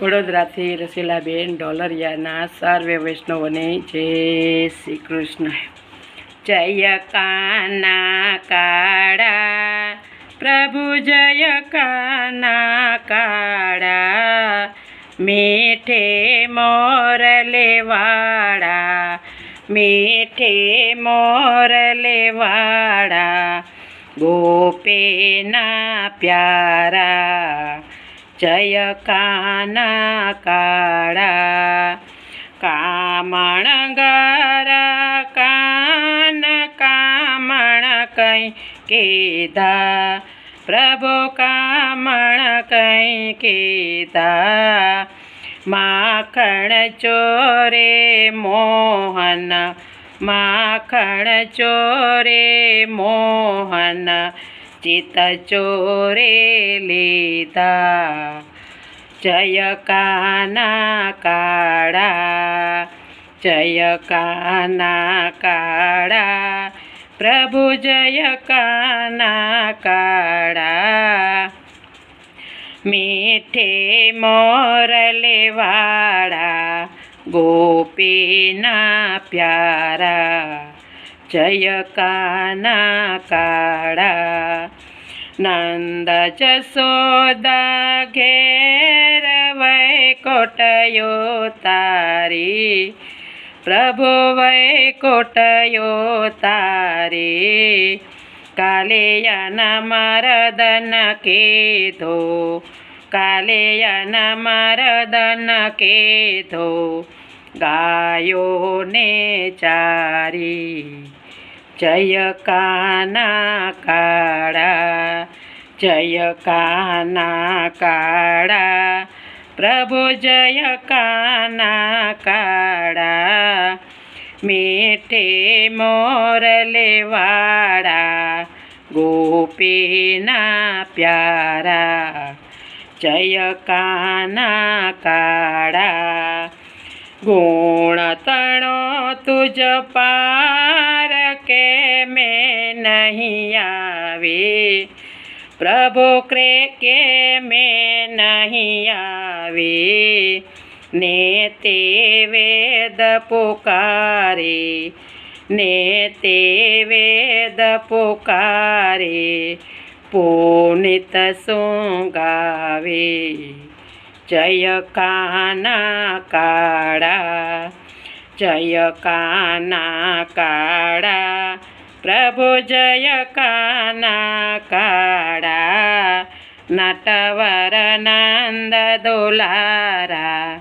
વડોદરાથી રસીલાબેન, ડોલરિયાના સર્વે વૈષ્ણવને જય શ્રી કૃષ્ણ. જય કાના કાળા, પ્રભુ જય કાના કાળા, મીઠે મોરલે વાળા મીઠે મોરલે ગોપેના ગોપીના પ્યારા જય કાના કાળા કામણ ગરા કાન કામણ કઈ કીધા પ્રભુ કામણ કઈ કીધા માખણ ચોરે મોહન માખણ ચોરે મોહન ચિત ચોરે લીધા જય કાના કાળા જય કાના કાળા પ્રભુ જય કાના કાળા મીઠે મોરલે વાળા ગોપીના પ્યારા જય કાના કાળા નંદ જસોદા ઘેર વૈકોટયો તારી. પ્રભુ વૈકોટયો તારી. કાલિયાના મરદન કીધો. કાલિયાના મરદન કીધો. ગાયોને ચારી. જય કાના કાળા જય કાના કાળા પ્રભુ જય કાના કાળા મીઠે મોરલે વાળા ગોપીના પ્યારા, જય કાના કાળા ગુણ તણો તુજ પાર કે મેં નહીં આવી. પ્રભુ ક્રે કે મેં નહીં આવી. ને તે વેદ પુકારે. ને તે વેદ પુકારે. પુનિત ગાવે જય કાના કાળા. જય કાના કાળા પ્રભુ જય કાના કાળા નટવર નંદ દુલારા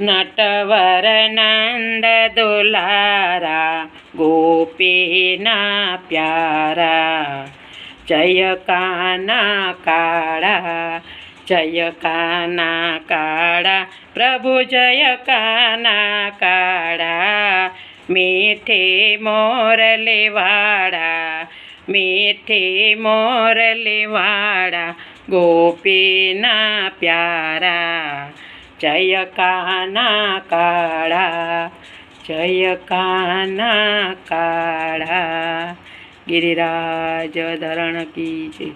નટવર નંદ દુલારા ગોપીના પ્યારા જય કાના કાળા જય કાના કાળા પ્રભુ જય કાના કાળા મીઠે મોરલે વાળા મીઠે મોરલે ગોપીના પ્યારા જય કાના કાળા જય કાના કાળા ગિરિરાજ ધરણ કી છે